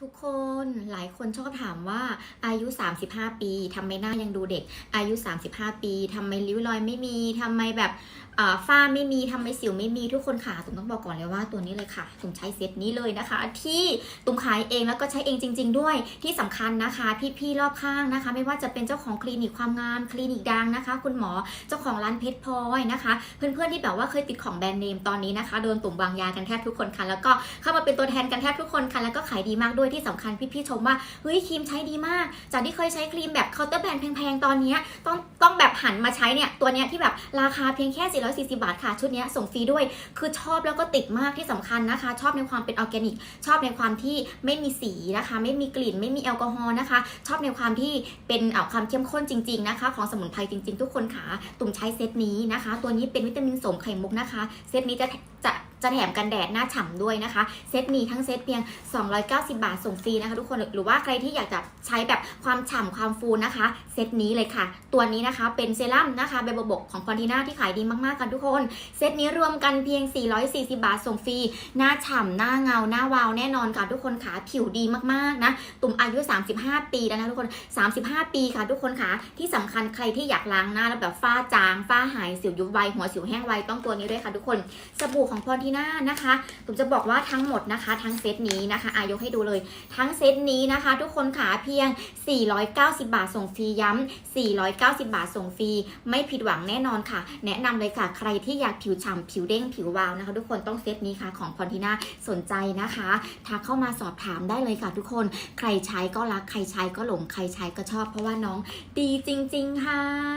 ทุกคนหลายคนชอบถามว่าอายุ 35 ปีทำไมหน้ายังดูเด็ก อายุ 35 ปีทำไมริ้วรอยไม่มีทำไมแบบอ่าฝ้าไม่มีทำไมสิวไม่มีทุกคนค่ะตุ่มต้องบอกก่อนเลยว่าตัวนี้เลยค่ะตุ่มใช้เซตนี้เลยนะคะ ที่ตุ่มขายเองแล้วก็ใช้เองจริง ๆ ด้วยที่สำคัญนะคะ พี่ๆรอบข้างนะคะ ไม่ว่าจะเป็นเจ้าของคลินิกความงามคลินิกดังนะคะ คุณหมอเจ้าของร้านเพชรพลอยนะคะ เพื่อนๆที่แบบว่าเคยติดของแบรนด์เนมตอนนี้นะคะโดนตุ่มวางยากันแทบทุกคนค่ะแล้วก็เข้ามาเป็นตัวแทนกันแทบทุกคนค่ะแล้วก็ขายดีมากด้วยที่สำคัญพี่ๆชมว่าเฮ้ยครีมใช้ดีมาก จากที่เคยใช้ครีมแบบเคาน์เตอร์แบรนด์แพงๆตอนนี้ต้องต้องแบบหันมาใช้เนี่ยตัวเนี้ยที่แบบราคาเพียงแค่ 440 บาทค่ะ ชุดเนี้ยส่งฟรีด้วย คือชอบแล้วก็ติดมากที่สำคัญนะคะ ชอบในความเป็นออร์แกนิก ชอบในความที่ไม่มีสีนะคะ ไม่มีกลิ่น ไม่มีแอลกอฮอล์นะคะ ชอบในความที่เป็นเอ่อความเข้มข้นจริง ๆนะคะ ของสมุนไพรจริง ๆ ทุกคนค่ะตุ่มใช้เซตนี้นะคะ ตัวนี้เป็นวิตามินสมไข่มุกนะคะ เซตนี้จะจะ จะแถมกันแดดหน้าฉ่ำด้วยนะคะ เซตนี้ทั้งเซตเพียง 290 บาทส่งฟรีนะคะทุกคนหรือว่าใครที่อยากจะใช้แบบความฉ่ำความฟูนะคะ เซตนี้เลยค่ะ ตัวนี้นะคะเป็นเซรั่มนะคะเบบบกของพอนทีน่าที่ขายดีมากๆกันทุกคน เซตนี้รวมกันเพียง 440 บาทส่งฟรี หน้าฉ่ำหน้าเงาหน้าวาวแน่นอนค่ะทุกคนค่ะผิวดีมากๆนะตุ่มอายุ 35 ปีแล้วนะทุกคน 35 ปีค่ะทุกคนค่ะที่สำคัญใครที่อยากล้างหน้าแล้วแบบฝ้าจางฝ้าหายสิวยุบไวหัวสิวแห้งไวต้องตัวนี้ด้วยค่ะทุกคนสบู่ของพรทีน่านะคะ ผมจะบอกว่าทั้งหมดนะคะ ทั้งเซตนี้นะคะอายกให้ดูเลย ทั้งเซตนี้นะคะ ทุกคนค่ะเพียง 490 บาทส่งฟรีย้ำ490 บาทส่งฟรี ไม่ผิดหวังแน่นอนค่ะ แนะนำเลยค่ะ ใครที่อยากผิวฉ่ำผิวเด้งผิววาวนะคะ ทุกคนต้องเซตนี้ค่ะของพรทีน่าสนใจนะคะทักเข้ามาสอบถามได้เลยค่ะ ทุกคนใครใช้ก็รักใครใช้ก็หลงใครใช้ก็ชอบ เพราะว่าน้องดีจริง ๆ ค่ะ